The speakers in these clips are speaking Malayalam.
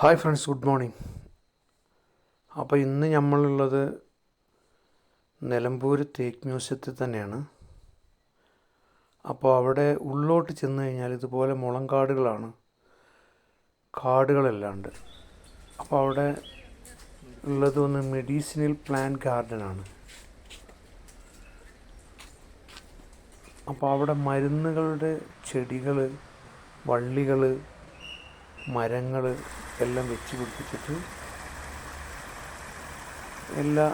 ഹായ് ഫ്രണ്ട്സ് ഗുഡ് മോർണിംഗ് അപ്പോൾ ഇന്ന് നമ്മളുള്ളത് നിലമ്പൂർ തേക്ക് മ്യൂസിയത്തിൽ തന്നെയാണ്. അപ്പോൾ അവിടെ ഉള്ളോട്ട് ചെന്ന് കഴിഞ്ഞാൽ ഇതുപോലെ മുളം കാടുകളാണ്. കാടുകളെല്ലാം ഉണ്ട്. അപ്പോൾ അവിടെ ഉള്ളത് ഒന്ന് മെഡീസിനൽ പ്ലാന്റ് ഗാർഡനാണ് അപ്പോൾ അവിടെ മരുന്നുകളുടെ ചെടികൾ വള്ളികൾ മരങ്ങൾ എല്ലാം വെച്ച് പിടിപ്പിച്ചിട്ട് എല്ലാ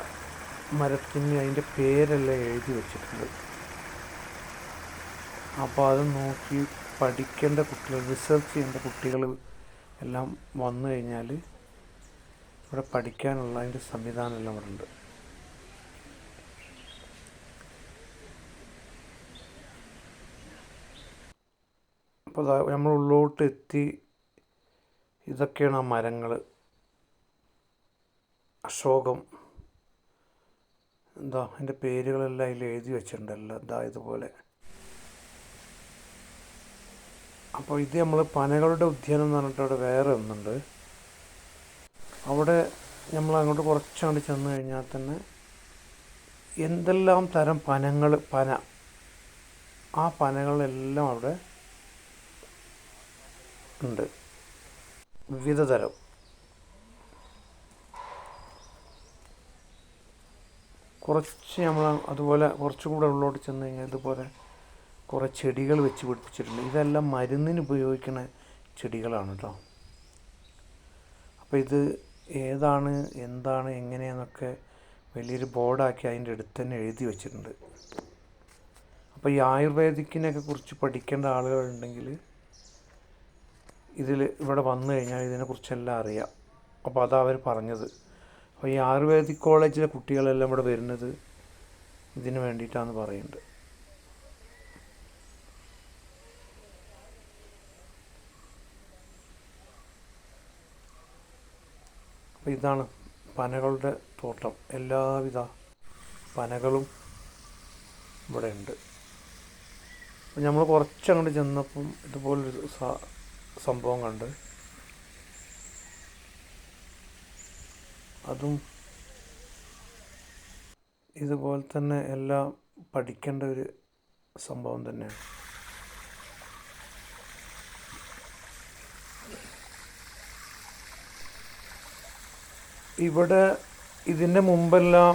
മരത്തിന് അതിന്റെ പേരെല്ലാം എഴുതി വെച്ചിട്ടുണ്ട്. അപ്പോൾ അത് നോക്കി പഠിക്കേണ്ട കുട്ടികൾ റിസർച്ച് ചെയ്യേണ്ട കുട്ടികൾ എല്ലാം വന്നു കഴിഞ്ഞാൽ ഇവിടെ പഠിക്കാനുള്ള അതിന്റെ സംവിധാനം എല്ലാം ഇവിടെ ഉണ്ട്. അപ്പോൾ നമ്മൾ ഉള്ളോട്ട് എത്തി ഇതൊക്കെയാണ് ആ മരങ്ങൾ അശോകം. എന്താ അതിന്റെ പേരുകളെല്ലാം അതിൽ എഴുതി വെച്ചിട്ടുണ്ടല്ലോ എന്താ ഇതുപോലെ. അപ്പോൾ ഇത് നമ്മൾ പനകളുടെ ഉദ്യാനം എന്ന് പറഞ്ഞിട്ട് അവിടെ വേറെ ഒന്നുണ്ട്. അവിടെ നമ്മൾ അങ്ങോട്ട് കുറച്ചങ്ങോട്ട് ചെന്ന് കഴിഞ്ഞാൽ തന്നെ എന്തെല്ലാം തരം പനങ്ങൾ പന. ആ പനകളെല്ലാം അവിടെ ഉണ്ട്. വിവിധ തരം കുറച്ച് നമ്മൾ അതുപോലെ കുറച്ചും കൂടെ ഉള്ളോട്ട് ചെന്ന് കഴിഞ്ഞാൽ ഇതുപോലെ കുറേ ചെടികൾ വെച്ച് പിടിപ്പിച്ചിട്ടുണ്ട്. ഇതെല്ലാം മരുന്നിന് ഉപയോഗിക്കുന്ന ചെടികളാണ് കേട്ടോ അപ്പോൾ ഇത് ഏതാണ് എന്താണ് എങ്ങനെയെന്നൊക്കെ വലിയൊരു ബോർഡാക്കി അതിന്റെ അടുത്ത് തന്നെ എഴുതി വെച്ചിട്ടുണ്ട്. അപ്പോൾ ഈ ആയുർവേദിക്കിനെയൊക്കെ കുറിച്ച് പഠിക്കേണ്ട ആളുകളുണ്ടെങ്കിൽ ഇതിൽ ഇവിടെ വന്നു കഴിഞ്ഞാൽ ഇതിനെക്കുറിച്ചെല്ലാം അറിയാം. അപ്പോൾ അതാ അവർ പറഞ്ഞത്. അപ്പോൾ ഈ ആയുർവേദിക് കോളേജിലെ കുട്ടികളെല്ലാം ഇവിടെ വരുന്നത് ഇതിന് വേണ്ടിയിട്ടാണെന്ന് പറയുന്നുണ്ട്. അപ്പോൾ ഇതാണ് പനകളുടെ തോട്ടം. എല്ലാവിധ പനകളും ഇവിടെ ഉണ്ട്. നമ്മൾ കുറച്ചങ്ങോട്ട് ചെന്നപ്പം ഇതുപോലൊരു സംഭവം കണ്ട്. അതും ഇതുപോലെ തന്നെ എല്ലാം പഠിക്കേണ്ട ഒരു സംഭവം തന്നെയാണ്. ഇവിടെ ഇതിന്റെ മുമ്പെല്ലാം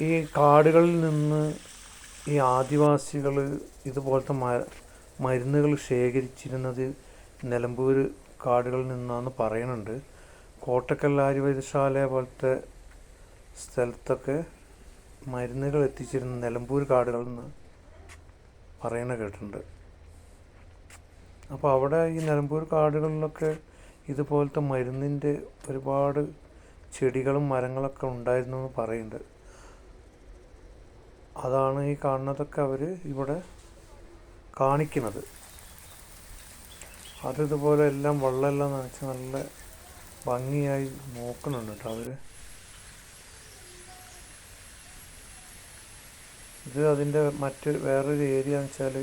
ഈ കാടുകളിൽ നിന്ന് ഈ ആദിവാസികൾ ഇതുപോലത്തെ മ മരുന്നുകൾ ശേഖരിച്ചിരുന്നത് നിലമ്പൂർ കാടുകളിൽ നിന്നാന്ന് പറയുന്നുണ്ട് കോട്ടക്കൽ ആയുർവേദശാല പോലത്തെ സ്ഥലത്തൊക്കെ മരുന്നുകൾ എത്തിച്ചിരുന്ന നിലമ്പൂർ കാടുകളിൽ നിന്ന് പറയണ കേട്ടിട്ടുണ്ട്. അപ്പോൾ അവിടെ ഈ നിലമ്പൂർ കാടുകളിലൊക്കെ ഇതുപോലത്തെ മരുന്നിന്റെ ഒരുപാട് ചെടികളും മരങ്ങളൊക്കെ ഉണ്ടായിരുന്നു എന്ന് പറയുന്നുണ്ട് അതാണ് ഈ കാണുന്നതൊക്കെ അവർ ഇവിടെ കാണിക്കുന്നത്. അത് ഇതുപോലെ എല്ലാം വെള്ളമെല്ലാം നനച്ച് നല്ല ഭംഗിയായി നോക്കുന്നുണ്ട് കേട്ടോ അവർ ഇത് അതിന്റെ മറ്റ് വേറൊരു ഏരിയ എന്ന് വെച്ചാൽ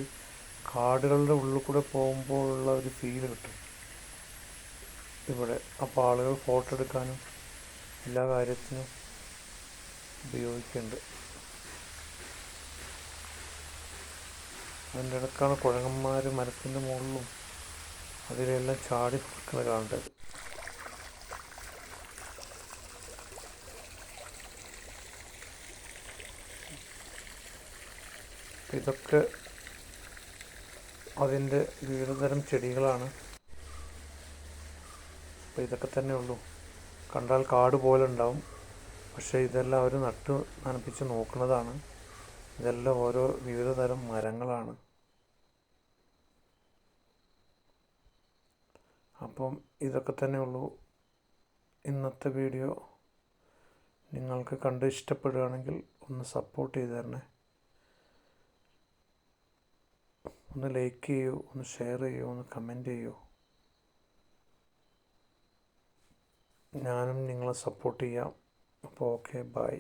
കാടുകളുടെ ഉള്ളിൽ കൂടെ പോകുമ്പോഴുള്ള ഒരു ഫീൽ കിട്ടും. ഇവിടെ അപ്പോൾ ആളുകൾ ഫോട്ടോ എടുക്കാനും എല്ലാ കാര്യത്തിനും ഉപയോഗിക്കുന്നുണ്ട്. അതിന്റെ ഇടക്കാണ് കുഴങ്ങന്മാർ മരത്തിന്റെ മുകളിലും അതിലെല്ലാം ചാടി നിൽക്കുന്നത് കാണേണ്ടത് ഇതൊക്കെ അതിന്റെ വിവിധതരം ചെടികളാണ്. അപ്പോൾ ഇതൊക്കെ തന്നെ ഉള്ളൂ. കണ്ടാൽ കാട് പോലെ ഉണ്ടാവും. പക്ഷേ ഇതെല്ലാം അവർ നട്ട് നനപ്പിച്ച് നോക്കുന്നതാണ്. ഇതെല്ലാം ഓരോ വിവിധ തരം മരങ്ങളാണ്. അപ്പം ഇതൊക്കെ തന്നെ ഉള്ളൂ. ഇന്നത്തെ വീഡിയോ നിങ്ങൾക്ക് കണ്ട് ഇഷ്ടപ്പെടുകയാണെങ്കിൽ ഒന്ന് സപ്പോർട്ട് ചെയ്ത് തരണേ. ഒന്ന് ലൈക്ക് ചെയ്യൂ ഒന്ന് ഷെയർ ചെയ്യൂ ഒന്ന് കമന്റ് ചെയ്യൂ. ഞാനും നിങ്ങളെ സപ്പോർട്ട് ചെയ്യാം. അപ്പോൾ ഓക്കെ ബൈ.